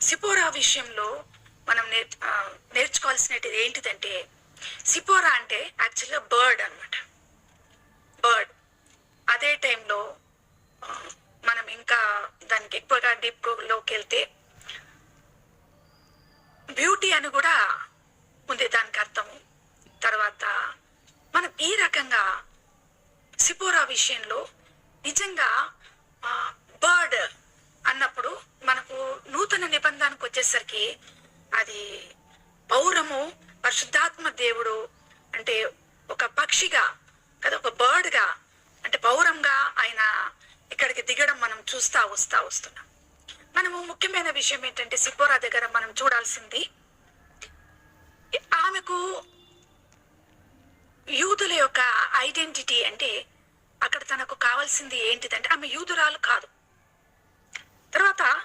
సిపోరా విషయంలో మనం నేర్ నేర్చుకోవాల్సినది ఏంటిదంటే సిపోరా అంటే యాక్చువల్గా బర్డ్ అన్నమాట. బర్డ్. అదే టైంలో మనం ఇంకా దానికి ఎక్కువగా డీప్లోకి వెళ్తే బ్యూటీ అని కూడా ఉంది దానికి అర్థము తర్వాత మనం ఈ రకంగా సిపోరా విషయంలో నిజంగా వచ్చేసరికి అది పౌరము పరిశుద్ధాత్మ దేవుడు అంటే ఒక పక్షిగా కదా ఒక బర్డ్గా అంటే పౌరంగా ఆయన ఇక్కడికి దిగడం మనం చూస్తా వస్తా వస్తున్నాం. మనము ముఖ్యమైన విషయం ఏంటంటే సిబ్బోరా దగ్గర మనం చూడాల్సింది ఆమెకు యూదుల యొక్క ఐడెంటిటీ అంటే అక్కడ తనకు కావాల్సింది ఏంటిదంటే ఆమె యూదురాలు కాదు. తర్వాత